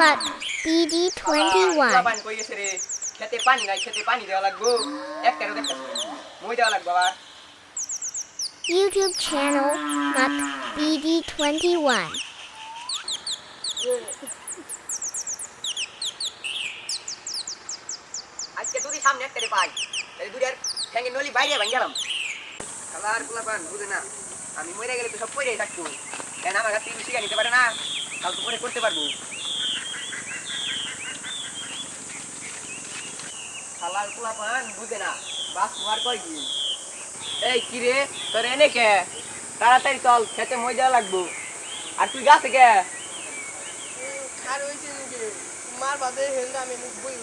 but BD21. পানি কই গেছে রে? খেতে পানি নাই খেতে পানি দেওয়া লাগবো। একটা দেখতে মই দেওয়া লাগবো আবার। YouTube channel not BD21. আজকে যদি সামনে একটা রে পাই তাহলে নলি বাইরে ভাঙ গেলাম। খাবার পোলা পান বুঝে না। আমি মরে গেলে তো সব পরেই থাকতো কেন আমার কাছ থেকে শিখা নিতে পারে না? তাহলে তো পরে করতে পারব। খালার পোলা পান, বুঝে না। বাস মার কয় কি? এই কিরে তোর এনে কে? তাড়াতাড়ি চল, খেতে মজা লাগবো। আর তুই গাছে কে খার হয়েছে নাকি? মার বাদে হেলদা আমি বই